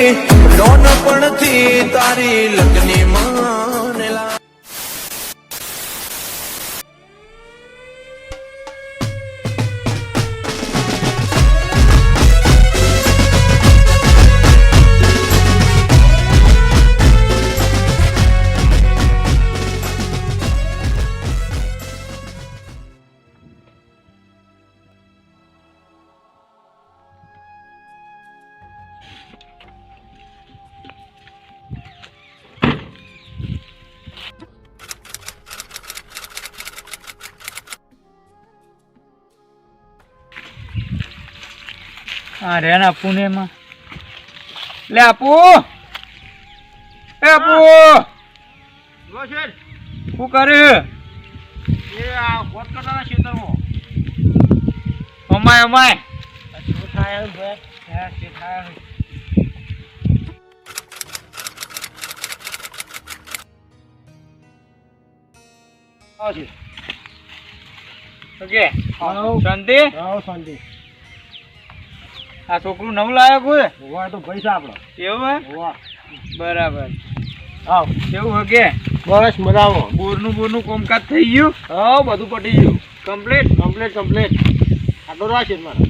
મારી થી તારી લગ્ની હા રેન એમાં. લે આપુ. એ આપુ. શું કરે? અમાય અમાય. ઓકે. શાંતિ. આ છોકરું નવું લાવ્યો કોઈ એવું હે બરાબર. કેવું હગે? બસ મજામાં. બોરનું બોરનું કોમકાજ થઈ ગયું? હા બધું પટી ગયું. કમ્પ્લીટ? Complete complete. આટલો રાખે મારે.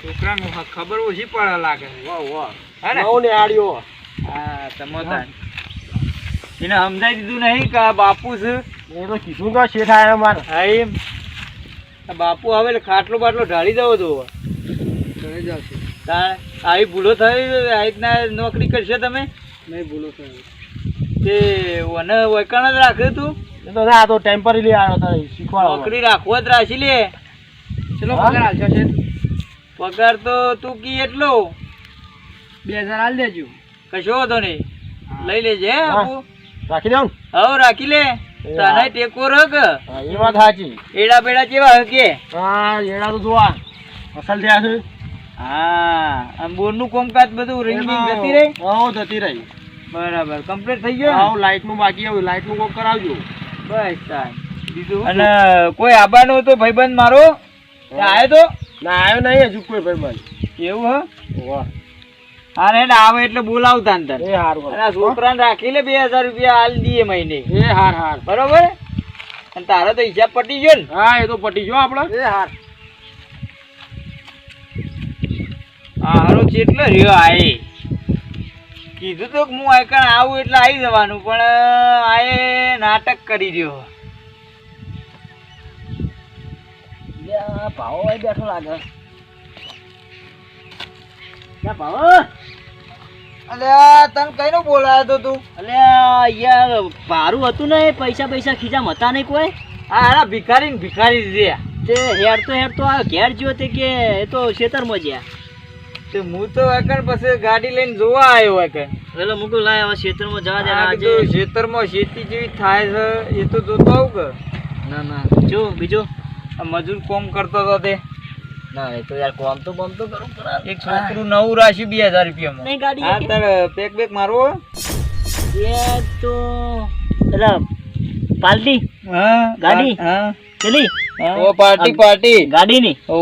છોકરાને ખબર ઓછી પડે લાગે. વાહ વાહ હે ને? નવ ને આડ્યો. હા સમજતા એને સમજાઈ દીધું નહીં કે બાપુ છે? એ તો કીધું કે શેઠ આયા મારે. હા એમ. આ બાપુ હવે ખાટલો બાટલો ઢાળી દવો તો આવી ભૂલો થઈ આવી રીતના નોકરી કરશે તમે? નહીં ભૂલો થઈ તે વને વૈકણ જ રાખ્યું તું? એ તો આ તો ટેમ્પરરી આવ્યો હતો શીખવાડો નોકરી રાખવો જ રાખી લે. ચલો હા? પગાર હાલશો છે. પગાર તો તું કી એટલો? બે હજાર હાલ દેજો. કશો વાંધો નહીં. લઈ લેજે હે રાખી દઉં? હવ રાખી લે. તને ટેકો રગ હા એ વાત સાચી. એડા બેડા કેવા હકે હા એડા તો જોવા. અસલ થયા છે. હા આમ બોરનું કોમકાજ બધું રિંગિંગ જતી રહી? હા જતી રહી. બરાબર કમ્પ્લીટ થઈ ગયો હા લાઈટનું બાકી આવ્યું લાઈટનું કોક કરાવજો. બસ તાન. અને કોઈ આબાનો તો ભાઈબંધ મારો? આવ્યો તો? ના આવ્યો નહીં હજુ કોઈ ભાઈબંધ. ભાઈ એવું હ? વાહ. હા રે આવે એટલે બોલાવતા ને તને. એ હારું અને છોકરાને રાખી લે બે હજાર રૂપિયા હાલ દીએ મહિને. એ હાર હાર. બરોબર? અને તારો તો હિસાબ પટી ગયો ને? હા એ તો પટી ગયો આપણે. એ હાર. હારો કેટલો રહ્યો આય. કીધું તો કે હું આયકણ આવું એટલે આવી જવાનું પણ આએ નાટક કરી રહ્યો. ભાવો બેઠો લાગે. ભાવો. અલ્યા તને કઈનો બોલાયો તો તું? અલ્યા યાર ભારું હતું ને પૈસા પૈસા ખીજા મતા નહીં કોઈ? આ હારા ભિખારી ને ભિખારી છે. તે હેડ તો હેર તો આ ઘેર જ્યો તે કે એ તો ખેતરમાં જ્યાં. તે હું તો આગળ પછી ગાડી લઈને જોવા આવ્યો એકણ એટલે મુકુ લાય હવે ખેતરમાં જવા દે આજે ખેતરમાં ખેતી જેવી થાય છે એ તો જોતો આવું કે? ના ના. જો બીજો? આ મજૂર કોમ કરતો હતો તે. ના એ તો યાર કોમ તો બમ તો કરું પણ એક છોકરું નવું રાશી બે હજાર રૂપિયામાં. નહીં ગાડી હા તાર પેક બેક મારવો એ તો એટલે પાલટી? હા ગાડી? હા ચલી ઓ પાર્ટી પાર્ટી ગાડીની? ઓ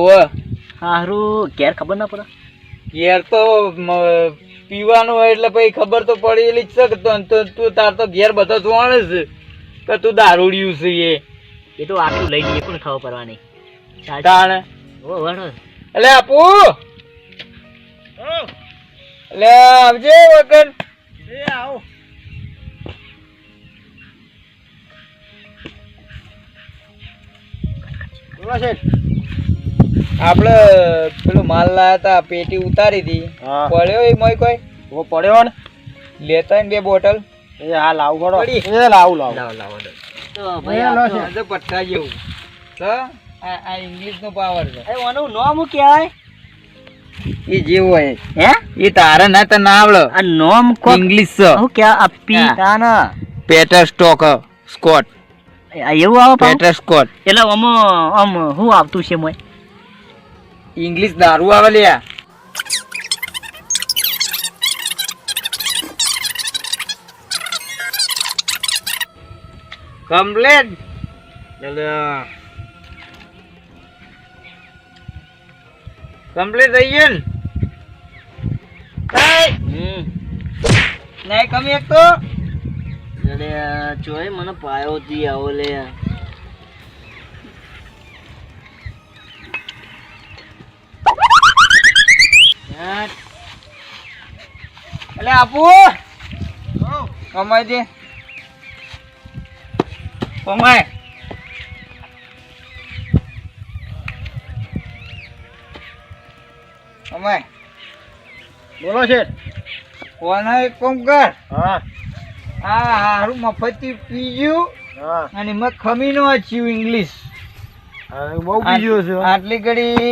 હારું ઘેર ખબર ના પડે. ઘેર તો પીવાનું હોય એટલે પછી ખબર તો પડેલી જ છે તો- તાર તો ઘેર બધો જોવાણે છે કે તું દારૂડિયું છે એ. એ તો આટલું લઈ લઈએ પણ ખબર પડવાની. તાણ? ઓ એટલે આપુ! એટલે આવજે વગર. એ આવો. આપડે પેલો માલ લાયા હતા પેટી ઉતારી હતી. પડ્યો એ મોય કોઈ? ઓ પડ્યો ને? લેતા ને બે બોટલ. એ આ લાવ ગડો એ લાવ લાવ. લાવ લાવ તો ભાઈ આ તો- આ પટ્ટા જેવું. તો આ આ ઇંગ્લિશ નો પાવર છે. એ ઓનું નામ કહેવાય? એ જેવું હોય. હે? એ તારે ના તો ના આવડે. આ નામ ઇંગ્લિશ છે. હું કે આ પીતાના. પેટર સ્ટોક સ્કોટ આ એવું આવે પેટર સ્કોટ એટલે આમ આમ હું આવતું છે મોય? ઇંગ્લિશ દારૂ આવે લ્યા કમ્પ્લેટ કમ્પ્લેન થઈ ગયું ને? નહીં કમી એક તો. જોઈ મને પાયો તી આવો લે. યાર, એટલે આપુ. કમાઈ દે. કમાય. કમાય. બોલો છે કોને એક કોમ કર. હા. આ હારું મફતી પીજ્યું હા. અને મેં ખમી નો વાંચ્યું ઇંગ્લિશ. બહુ બીજું છે. આટલી ઘડી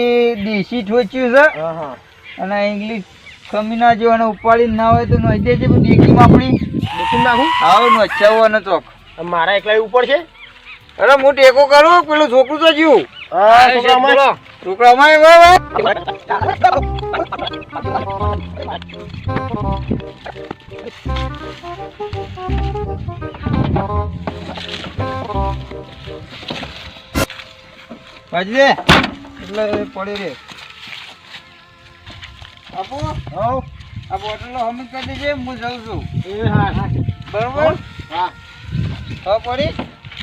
દેશી ઠોચ્યું છે. હા હા. અને ઇંગ્લિશ ખમી ના જો અને ઉપાડી ના હોય તો નોઈ દેજે પણ દેખીમાં આપણી મૂકી નાખું? હા નો અને ચોક. મારા એકલા ઉપર છે અરે હું ટેકો કરું પેલું છોકરું તો જ્યું હા છોકરા અમારે. છોકરા અમારે બરાબર ભાજી દે એટલે પડી રે. આપો. હો આ બોટલો હમ કરી દેજે હું જાઉં છું. એ હા હા. બરોબર? હા. હા પડી.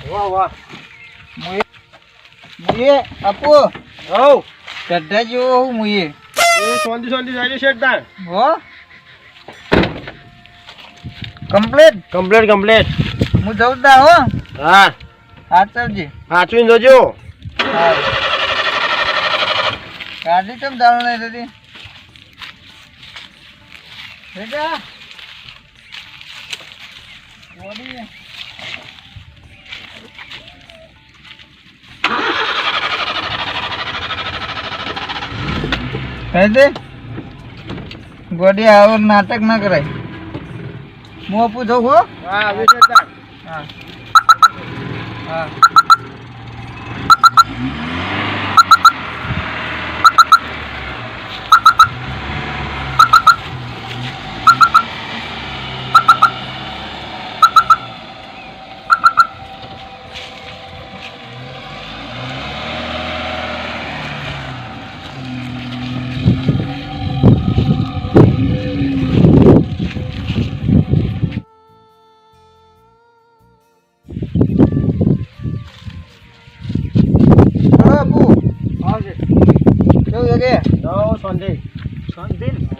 વાહ વાહ. મુએ આપો. હો ચડ્ઢા જેવો હું મુએ. એ સોંધી સોંધી જાય છે શેઠ હો. કમ્પ્લીટ? Complete complete. હું જઉં તા હો. હા. હા ચાલજે સાચવીને જોજો ગાડી કેમ ચાલુ નહીં થતી બેટા. બોડી કહી ગોડી આવો નાટક ના કરાય. હું આપું જવું હો? હા. હા.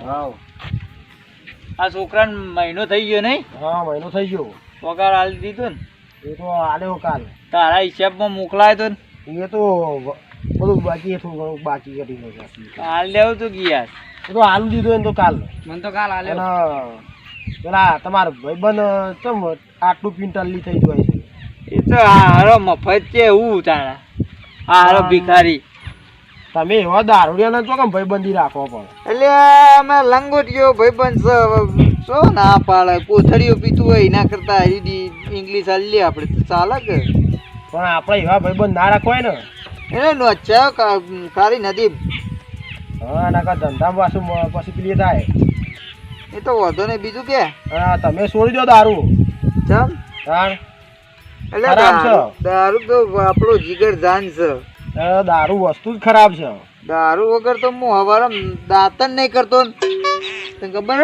હા આ છોકરાને મહિનો થઈ ગયો નહીં? હા મહિનો થઈ ગયો. પગાર આલી દીધો ને? એ તો આલ્યો કાલ. તારા હિસાબમાં મોકલાય તો ને? એ તો બધું બાકી થોડું ઘણું બાકી કરી. હાલ લેવું તો ગયા એ તો આલુ દીધો ને તો કાલ. મને તો કાલ અને પેલા તમારો ભાઈબંધ ચમ આટલું ક્વિન્ટલ થઈ જાય છે એ તો હારો મફત છે એવું તારા. હારો ભિખારી. તમે એવા દારૂડિયાના છો ભાઈ ભાઈબંધી રાખો પણ? એટલે અમે લંગોટીઓ ભાઈબંધ છે ના પાડે કોથળીઓ પીતું હોય એના કરતા હરી ઇંગ્લિશ હાલી આપણે ચાલે કે. પણ આપણે એવા ભાઈબંધ ના રાખો ને એને નોચ્યા ખારી નથી હા એના કા ધંધા પાછું પછી પેલી થાય. એ તો વધો ને બીજું કે? હા તમે છોડી દો દારૂ. ચમ હા. એટલે દારૂ તો આપણો જીગર જાન છે. દારૂ વસ્તુ જ ખરાબ છે. દારૂ વગર તો હું હવારમ દાંતણ નહીં કરતો તને ખબર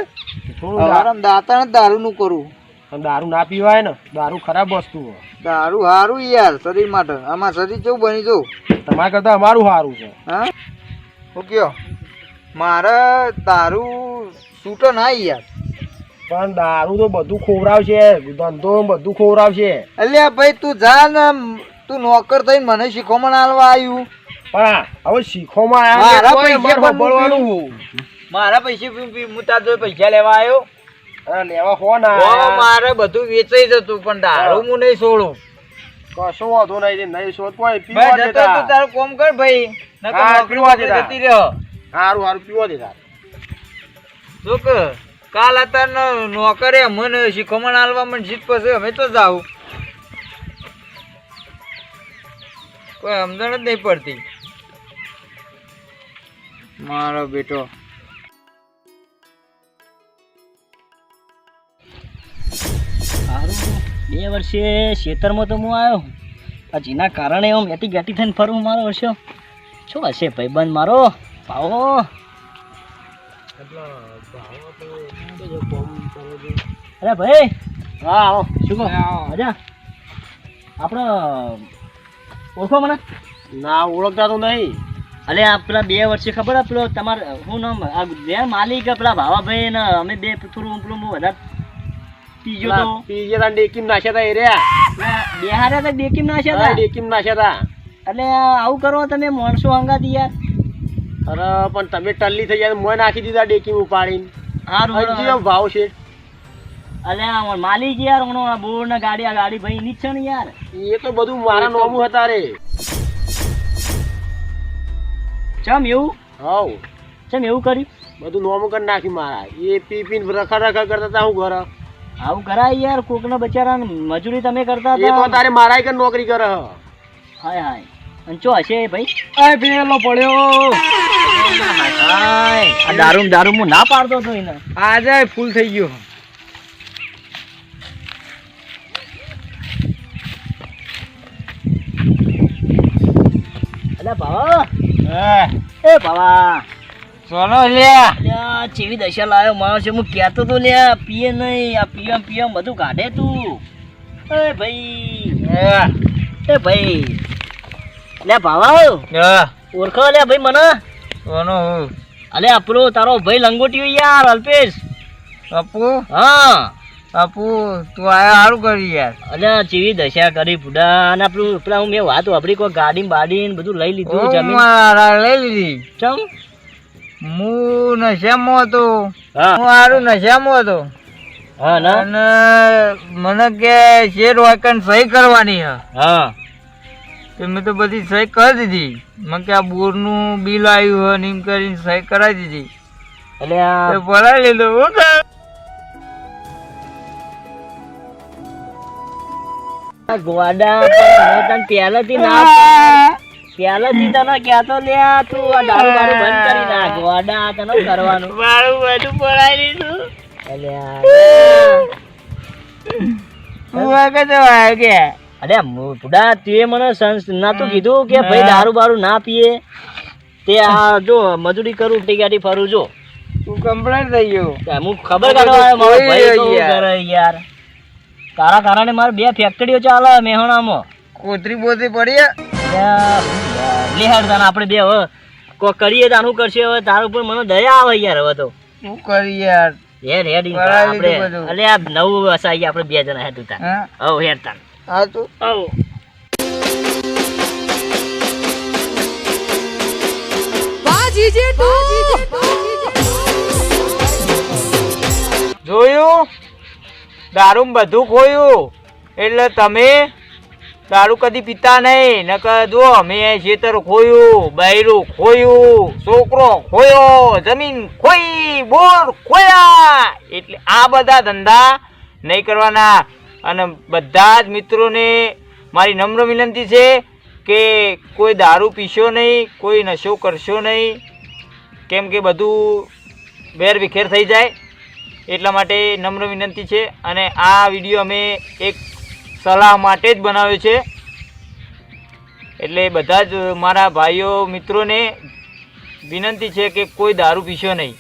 હવારમ દાંતણ જ દારૂ નું કરું. દારૂ ના પીવાય ને દારૂ ખરાબ વસ્તુ દારૂ સારું યાર શરીર માટે. આમાં શરીર કેવું બની જવું? તમારા કરતા અમારું સારું છે. હા? હું કયો? મારે દારૂ છૂટો ના યાર. પણ દારૂ તો બધું ખોવરાવશે ધંધો બધું ખોવરાવશે અલ્યા ભાઈ તું જા ને તું નોકર થઈને મને શીખવમણ આલવા આવ્યું પણ હવે શીખોમાં મારા આયા પૈસા. મારા પૈસે હું તાર પૈસા લેવા આવ્યો લેવા હો ના. મારે બધું વેચાઈ જતું પણ દારૂ હું. નહીં છોડું. કશો વાંધો નહીં નહીં છોડ કોઈ પીવા દે તું તારું કોમ કર ભાઈ. નકર પીવા દે જતી રહ્યો સારું સારું પીવા દે તાર કે? કાલ અત્યારે નોકરે મને શીખો મને આલવા મને જીત પછી અમે તો જાઉં. કોઈ સમજણ જ નહીં પડતી. મારો બેટો. સારું બે વર્ષે ખેતરમાં તો હું આવ્યો. આ જેના કારણે હું મેટી ગેટી થઈને ફરું મારો વર્ષો. શું હશે ભાઈબંધ મારો? ભાવો. અરે ભાઈ હા આવો. શું કહો? મજા? આપણો ઓળખો મને? ના ઓળખતા તો નહીં. અલે આ પેલા બે વર્ષે ખબર આ પેલો તમારે શું નામ? આ બે માલિક પેલા ભાવાભાઈ ને અમે બે થોડું પેલું હું વધારે પીજો તો. પીજે તા ડેકીમ નાખ્યા તા એર્યા બે હારે તો ડેકીમ નાખ્યા તા? હતા ડેકીમ નાખ્યા તા. એટલે આવું કરો તમે માણસો હંગાતી યાર અરે પણ તમે ટલ્લી થઈ જાય મોય નાખી દીધા ડેકીમ ઉપાડીને. હા. ભાવ છે. અલે આ માલિક યાર ઓનો આ બોર ને ગાડી આ ગાડી ભાઈ ની છે ને યાર. એ તો બધું મારા નોમું હતા રે. ચમ એવું? હાઉ ચમ એવું કર્યું? બધું નોમું કરી નાખ્યું મારા. એ પી પીને રખા રખા કરતા હતા હું ઘર. આવું કરાય યાર કોક ના બચારા મજૂરી તમે કરતા એ તો તારે મારા કે નોકરી કરે હાય હાય. અને ચો હશે ભાઈ? આ પેલો પડ્યો. હાય આ દારૂ દારૂ હું ના પાડતો હતો એને. આજે ફૂલ થઈ ગયો. અલે ભાવા એ. ભાવા સોનો લ્યા ચેવી દશા લાયો માણસ હું કહેતો તો લ્યા પીએ નહીં આ પીએમ પીએમ બધું કાઢે તું. એ ભાઈ. એ. ભાઈ. લે ભાવા ઓળખો લે ભાઈ મને. સોનો અલે આપણો તારો ભાઈ લંગોટી યાર અલ્પેશ. અપુ હા. અપુ તું આયા સારું કરી યાર. અલ્યા ચેવી દશા કરી બુડા અને આપણું પેલા હું મેં વાત વાપરી કોઈ ગાડી બાડી ને બધું લઈ લીધું જમીન. લઈ લીધી. ચમ? હું નશામાં હતો. હું. સારું નશામાં હતો. હા ના? અને મને કે શેર વાકન સહી કરવાની હે. હા. તો મેં તો બધી સહી કરી દીધી. મને કે આ બોરનું બિલ આવ્યું હોય ને એમ કરીને સહી કરાવી દીધી. એટલે ભરાઈ લીધું ગોડા પણ પહેલેથી ના પહેલેથી તને કહેતો લે તું આ દારૂ બારૂ બંધ કરી નાખ ગોડા તને કરવાનું મારું બધું પડાઈ દીધું અરે મુડા તે મને સંસ નતું કીધું કે ભાઈ દારૂ બારૂ ના પીએ તે આ જો મજૂરી કરું ટીગાડી ફરું જો તું કમ્પ્લેટ થઈ ગયો હું ખબર કાઢવા આવ્યો મારો ભાઈ કરે યાર. તારા કારણે મારે બે ફેક્ટરીઓ ચાલે મેહોણામાં. કોતરી બોતરી પડી લેહાડ તાને આપણે બે હવે. કો કરીએ તાનું કરશે હવે. તારા ઉપર મને દયા આવે યાર હવે તો. શું કરી યાર? હેડ હેડ આપણે. અલે આ નવું વસાઈ આપણે બે જણા હેડ ઉતાર હવ હેડ તાન હા તું? હવ. જોયું દારૂ બધું ખોયું. એટલે તમે દારૂ કદી પીતા નહીં. નકર જો અમે ખેતર ખોયું, બૈરું ખોયું, છોકરો ખોયો, જમીન ખોઈ, બોર ખોયા. એટલે આ બધા ધંધા નહીં કરવાના. અને બધા જ મિત્રોને મારી નમ્ર વિનંતી છે કે કોઈ દારૂ પીશો નહીં, કોઈ નશો કરશો નહીં. કેમ કે બધું વેર વિખેર થઈ જાય. એટલા માટે નમ્ર વિનંતી છે અને આ વીડિયો અમે એક સલાહ માટે જ બનાવ્યો છે. એટલે બધા જ મારા ભાઈઓ મિત્રોને વિનંતી છે કે કોઈ દારૂ પીશો નહીં.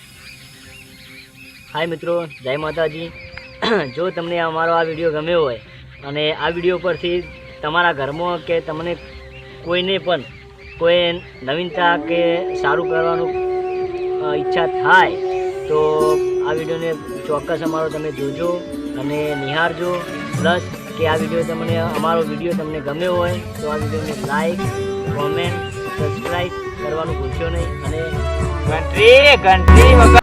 હાય મિત્રો, જય માતાજી. જો તમને અમારો આ વીડિયો ગમ્યો હોય અને આ વીડિયો પરથી તમારા ઘરમાં કે તમને કોઈને પણ કોઈ નવીનતા કે સારું કરવાનું ઈચ્છા થાય તો આ વિડીયોને ચોક્કસ અમારો તમે જોજો અને નિહાળજો પ્લસ કે આ વીડિયો તમને, અમારો વીડિયો તમને ગમ્યો હોય, તો આ વિડીયોને લાઈક, કોમેન્ટ સબસ્ક્રાઈબ કરવાનું ભૂલશો નહીં. અને ઘંટરી ઘંટરી વગર